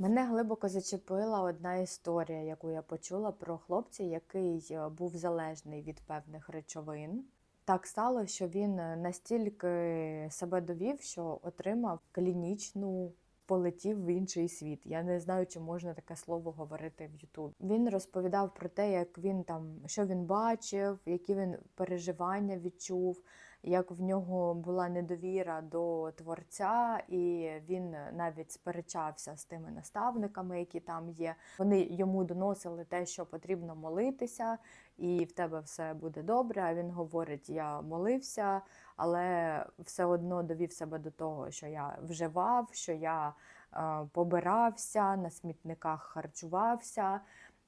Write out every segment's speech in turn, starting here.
Мене глибоко зачепила одна історія, яку я почула про хлопця, який е, був залежний від певних речовин. Так стало, що він е, настільки себе довів, що отримав клінічну полетів в інший світ. Я не знаю, чи можна таке слово говорити в Ютубі. Він розповідав про те, як він там що він бачив, які він переживання відчув, як в нього була недовіра до творця, і він навіть сперечався з тими наставниками, які там є. Вони йому доносили те, що потрібно молитися, і в тебе все буде добре. А він говорить: Я молився, але все одно довів себе до того, що я вживав, що я е, побирався, на смітниках харчувався.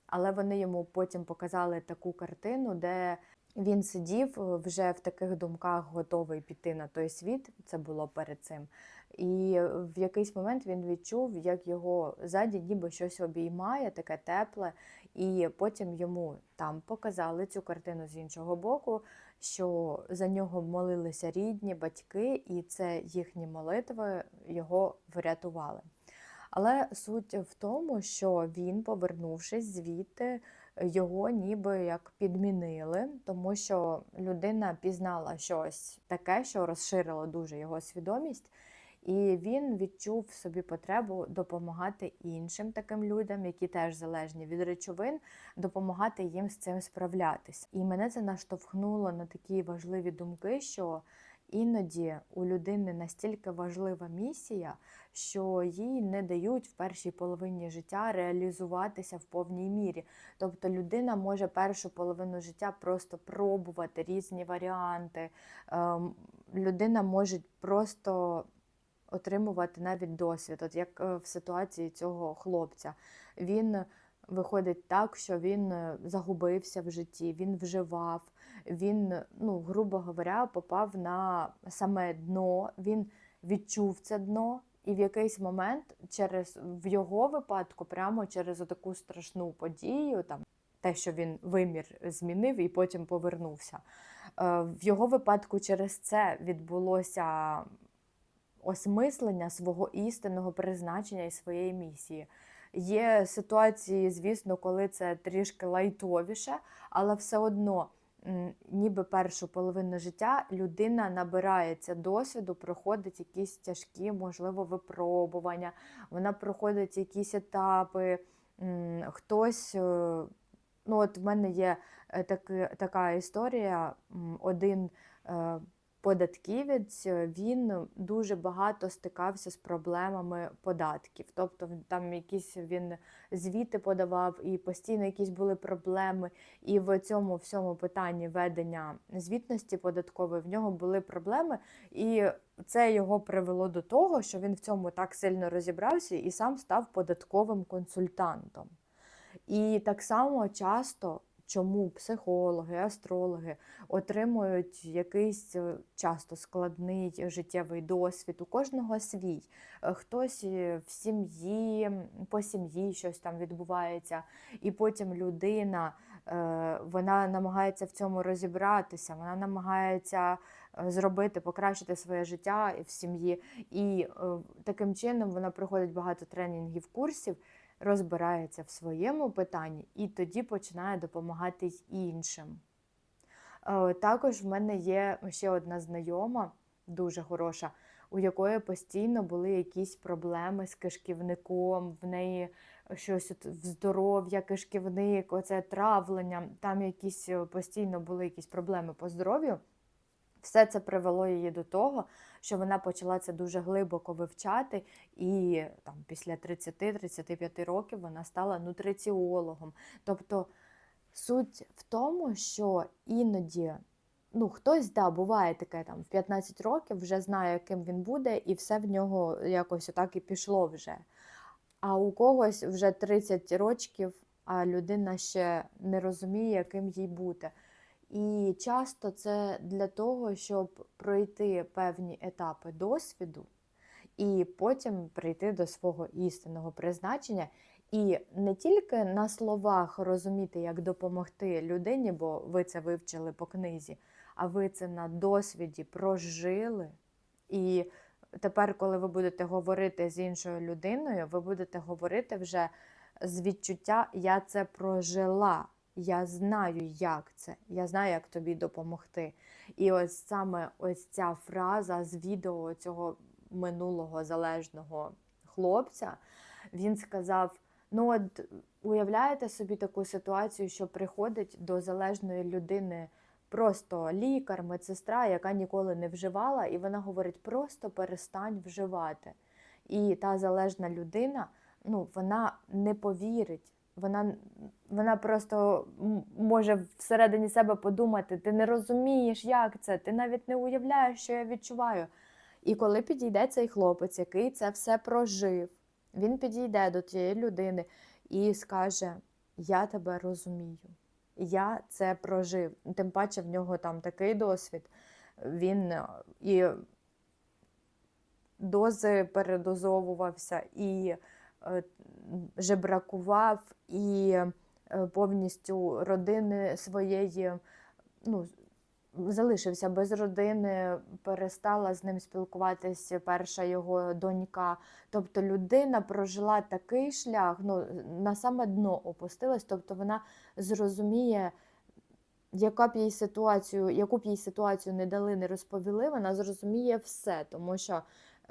Але вони йому потім показали таку картину, де він сидів е, вже в таких думках, готовий піти на той світ. Це було перед цим. І в якийсь момент він відчув, як його ззаді ніби щось обіймає, таке тепле, і потім йому там показали цю картину з іншого боку, що за нього молилися рідні, батьки, і це їхні молитви його врятували. Але суть в тому, що він, повернувшись звідти, його ніби як підмінили, тому що людина пізнала щось таке, що розширило дуже його свідомість. І він відчув собі потребу допомагати іншим таким людям, які теж залежні від речовин, допомагати їм з цим справлятись. І мене це наштовхнуло на такі важливі думки, що іноді у людини настільки важлива місія, що їй не дають в першій половині життя реалізуватися в повній мірі. Тобто людина може першу половину життя просто пробувати різні варіанти. Ем, людина може просто отримувати навіть досвід, от як е, в ситуації цього хлопця. Він виходить так, що він е, загубився в житті, він вживав, він, ну, грубо говоря, попав на саме дно, він відчув це дно. І в якийсь момент через в його випадку, прямо через таку страшну подію, там те, що він вимір змінив і потім повернувся. Е, В його випадку через це відбулося осмислення свого істинного призначення і своєї місії. Є ситуації, звісно, коли це трішки лайтовіше, але все одно, ніби першу половину життя людина набирається досвіду, проходить якісь тяжкі, можливо, випробування, вона проходить якісь етапи, хтось. е, Ну, от в мене є е, така історія. Один е, податківець е, він дуже багато стикався з проблемами податків. Тобто там якісь він звіти подавав, і постійно якісь були проблеми. І в цьому всьому питанні ведення звітності податкової в нього були проблеми. І це його привело до того, що він в цьому так сильно розібрався і сам став податковим консультантом. І так само часто, чому психологи, астрологи отримують якийсь е, часто складний життєвий досвід, у кожного свій. Е, Хтось е, в сім'ї, по сім'ї щось там відбувається, і потім людина вона намагається в цьому розібратися, вона намагається зробити, покращити своє життя в сім'ї. І е, таким чином вона проходить багато тренінгів, курсів розбирається в своєму питанні і тоді починає допомагати іншим. Е, Також в мене є ще одна знайома, дуже хороша, у якої постійно були якісь проблеми з кишківником, в неї щось в здоров'я, кишківник, оце травлення, там якісь е, постійно були якісь проблеми по здоров'ю. Все це привело її до того, що вона почала це дуже глибоко вивчати, і там після 30-35 років вона стала нутриціологом. Тобто суть в тому, що іноді ну, хтось, да, буває таке там в 15 років вже знає, ким він буде, і все в нього якось отак і пішло вже. А у когось вже 30 років, а людина ще не розуміє, яким їй бути. І часто це для того, щоб пройти певні етапи досвіду і потім прийти до свого істинного призначення. І не тільки на словах розуміти, як допомогти людині, бо ви це вивчили по книзі, а ви це на досвіді прожили і тепер, коли ви будете говорити з іншою людиною, ви будете говорити вже з відчуття Я це прожила. Я знаю, як це, я знаю, як тобі допомогти. І ось саме ось ця фраза з відео цього минулого залежного хлопця, він сказав: ну, от уявляєте собі таку ситуацію, що приходить до залежної людини просто лікар, медсестра, яка ніколи не вживала, і вона говорить: просто перестань вживати. І та залежна людина, ну, вона не повірить. Вона, вона просто може всередині себе подумати: ти не розумієш, як це, ти навіть не уявляєш, що я відчуваю. І коли підійде цей хлопець, який це все прожив, він підійде до тієї людини і скаже: Я тебе розумію, я це прожив. Тим паче в нього там такий досвід. Він е, і дози передозовувався, і жебракував, і е, повністю родини своєї, ну, залишився без родини, перестала з ним спілкуватися перша його донька. Тобто людина прожила такий шлях, ну, на саме дно опустилась, тобто вона зрозуміє, яка б їй ситуацію, яку б їй ситуацію не дали, не розповіли, вона зрозуміє все, тому що е,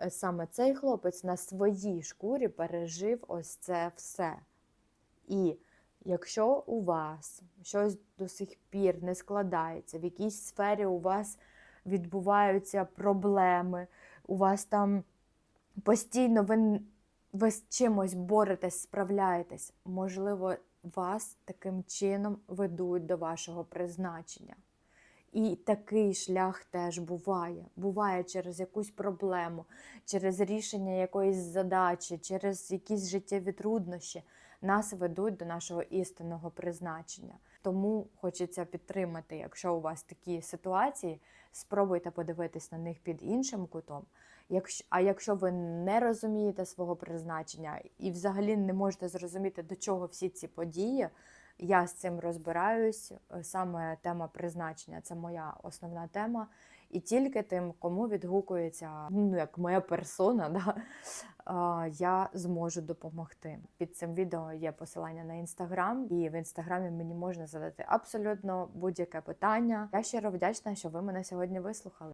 саме цей хлопець на своїй шкурі пережив ось це все. І якщо у вас щось до сих пір не складається, в якійсь сфері у вас відбуваються проблеми, у вас там постійно ви, ви з чимось боретесь, справляєтесь, можливо, вас таким чином ведуть до вашого призначення. І такий шлях теж буває. Буває через якусь проблему, через рішення якоїсь задачі, через якісь життєві труднощі нас ведуть до нашого істинного призначення. Тому хочеться підтримати, якщо у вас такі ситуації, спробуйте подивитись на них під іншим кутом. А якщо ви не розумієте свого призначення і взагалі не можете зрозуміти, до чого всі ці події, я з цим розбираюсь. Е, Саме тема призначення це моя основна тема. І тільки тим, кому відгукується, ну як моя персона, да, я зможу допомогти. Під цим відео є посилання на інстаграм, і в інстаграмі мені можна задати абсолютно будь-яке питання. Я щиро вдячна, що ви мене сьогодні вислухали.